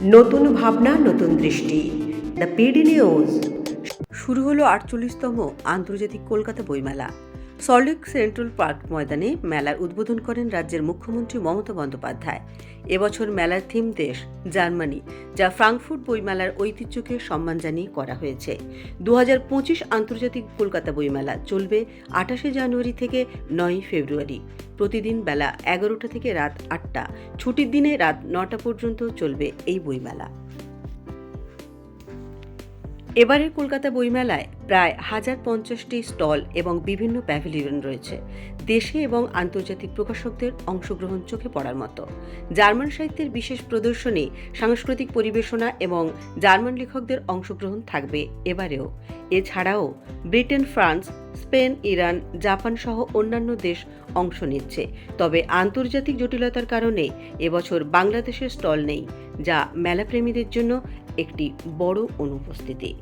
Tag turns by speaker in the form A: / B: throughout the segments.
A: নতুন ভাবনা নতুন দৃষ্টি। The PD news. শুরু হলো আটচল্লিশতম আন্তর্জাতিক কলকাতা বইমেলা। সল্টলেক সেন্ট্রাল পার্ক ময়দানে মেলার উদ্বোধন করেন রাজ্যের মুখ্যমন্ত্রী মমতা বন্দ্যোপাধ্যায়। এবছর মেলার থিম দেশ, জার্মানি, যা ফ্রাঙ্কফুর্ট বইমেলার ঐতিহ্যকে সম্মান জানিয়ে করা হয়েছে। দু হাজার পঁচিশ আন্তর্জাতিক কলকাতা বইমেলা চলবে আঠাশে জানুয়ারি থেকে নয় ফেব্রুয়ারি। প্রতিদিন বেলা এগারোটা থেকে রাত আটটা। ছুটির দিনে রাত নটা পর্যন্ত চলবে এই বইমেলা। এবারের কলকাতা বইমেলায় প্রায় হাজার পঞ্চাশটি স্টল এবং বিভিন্ন প্যাভিলিয়ন রয়েছে। দেশে এবং আন্তর্জাতিক প্রকাশকদের অংশগ্রহণ চোখে পড়ার মতো। জার্মান সাহিত্যের বিশেষ প্রদর্শনী, সাংস্কৃতিক পরিবেশনা এবং জার্মান লেখকদের অংশগ্রহণ থাকবে এবারেও। এছাড়াও Britain, France Spain, Iran, Japan সহ অন্যান্য দেশ অংশ নিচ্ছে। তবে আন্তর্জাতিক জটিলতার কারণে এবছর বাংলাদেশের স্টল নেই, যা মেলাপ্রেমীদের জন্য একটি বড় অনুপস্থিতি।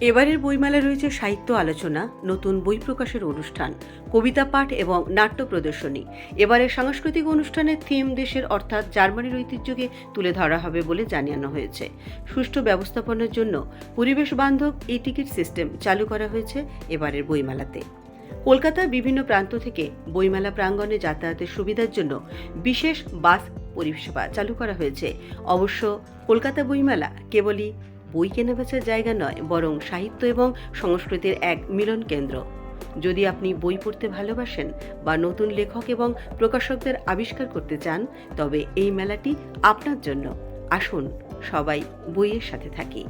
A: এবারের বইমেলা রয়েছে সাহিত্য আলোচনা, নতুন বই প্রকাশের অনুষ্ঠান, কবিতা পাঠ এবং নাট্য প্রদর্শনী। এবারের সাংস্কৃতিক অনুষ্ঠানের থিম দেশের অর্থাৎ জার্মানির ঐতিহ্যকে তুলে ধরা হবে বলে জানানো হয়েছে। সুষ্ঠু ব্যবস্থাপনার জন্য পরিবেশ বান্ধব এই টিকিট সিস্টেম চালু করা হয়েছে এবারের বইমেলাতে। কলকাতার বিভিন্ন প্রান্ত থেকে বইমেলা প্রাঙ্গণে যাতায়াতের সুবিধার জন্য বিশেষ বাস পরিষেবা চালু করা হয়েছে। অবশ্য কলকাতা বইমেলা কেবলই বই কেনাবেচার জায়গা নয়, বরং সাহিত্য এবং সংস্কৃতির এক মিলন কেন্দ্র। যদি আপনি বই পড়তে ভালোবাসেন বা নতুন লেখক এবং প্রকাশকদের আবিষ্কার করতে চান, তবে এই মেলাটি আপনার জন্য। আসুন, সবাই বইয়ের সাথে থাকি।